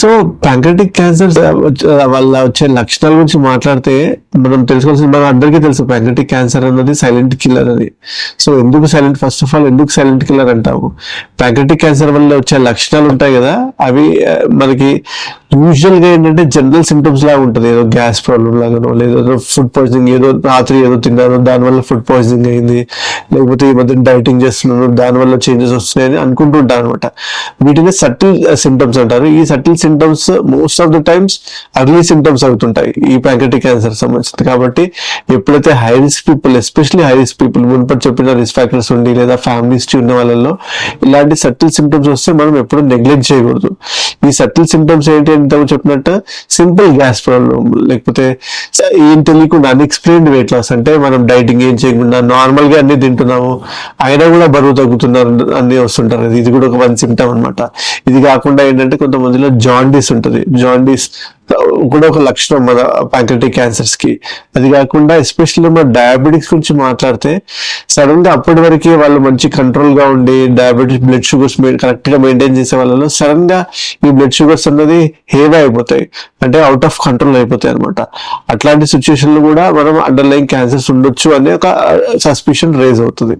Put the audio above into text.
So pancreatic cancer వల్ల వచ్చే లక్షణాల గురించి మాట్లాడితే మనం తెలుసుకోవాల్సింది మన అందరికీ తెలుసు ప్యాంక్రటిక్ క్యాన్సర్ అన్నది సైలెంట్ కిల్లర్ అది సో ఎందుకు సైలెంట్ ఫస్ట్ ఆఫ్ ఆల్ ఎందుకు సైలెంట్ కిల్లర్ అంటాము? ప్యాంక్రటిక్ క్యాన్సర్ వల్ల వచ్చే లక్షణాలు ఉంటాయి కదా అవి uh, మనకి యూజువల్గా ఏంటంటే జనరల్ సిమ్టమ్స్ లాగా ఉంటుంది. ఏదో గ్యాస్ ప్రాబ్లం లాగానో లేదా ఫుడ్ పాయిజనింగ్ ఏదో రాత్రి ఏదో తిన్నాను దానివల్ల ఫుడ్ పాయిజనింగ్ అయింది. లేకపోతే ఈ మధ్య డైటింగ్ చేస్తున్నాను దానివల్ల చేంజెస్ వస్తున్నాయని అనుకుంటూ ఉంటారు అనమాట వీటిని సటిల్ సిమ్టమ్స్ uh, అంటారు. ఈ subtle symptoms most of the times early symptoms అవుతుంటాయి. ఈ ప్యాంక్రటిక్ క్యాన్సర్ సంబంధించింది. కాబట్టి ఎప్పుడైతే high risk people especially high risk people మునుపటి చెప్పిన రిస్క్ ఫ్యాక్టర్స్ ఉండి లేదా ఫ్యామిలీస్ ఉన్న వాళ్ళలో ఇలాంటి సటిల్ సింటమ్స్ వస్తే మనం ఎప్పుడు నెగ్లెక్ట్ చేయకూడదు. ఈ సటిల్ సింటమ్స్ ఏంటి అంటే చెప్పినట్టు సింపుల్ గ్యాస్ ప్రాబ్లం లేకపోతే ఏం తెలియకుండా అన్ఎక్స్ప్లెయిన్డ్ వెయిట్ లాస్ అంటే మనం డైటింగ్ ఏం చేయకుండా నార్మల్గా అన్ని తింటున్నాము అయినా కూడా బరువు తగ్గుతున్నారు అన్ని వస్తుంటారు. ఇది- ఇది కూడా ఒక వన్ సింటమ్ అన్నమాట. ఇది కాకుండా ఏంటంటే కొంతమందిలో జాండీస్ ఉంటుంది. జాండీస్ కూడా ఒక లక్షణం మన ప్యాంక్రటిక్ క్యాన్సర్స్కి. అది కాకుండా ఎస్పెషల్లీ మన డయాబెటిక్స్ గురించి మాట్లాడితే సడన్గా అప్పటి వరకే వాళ్ళు మంచి కంట్రోల్గా ఉండి డయాబెటిస్ బ్లడ్ షుగర్స్ కరెక్ట్గా మెయింటైన్ చేసే వాళ్ళలో సడన్గా ఈ బ్లడ్ షుగర్స్ అన్నది హేవ్ అయిపోతాయి. అంటే అవుట్ ఆఫ్ కంట్రోల్ అయిపోతాయి అనమాట అట్లాంటి సిచ్యువేషన్లో కూడా మనం అండర్లైన్ క్యాన్సర్స్ ఉండొచ్చు అనే ఒక సస్పిషన్ రేజ్ అవుతుంది.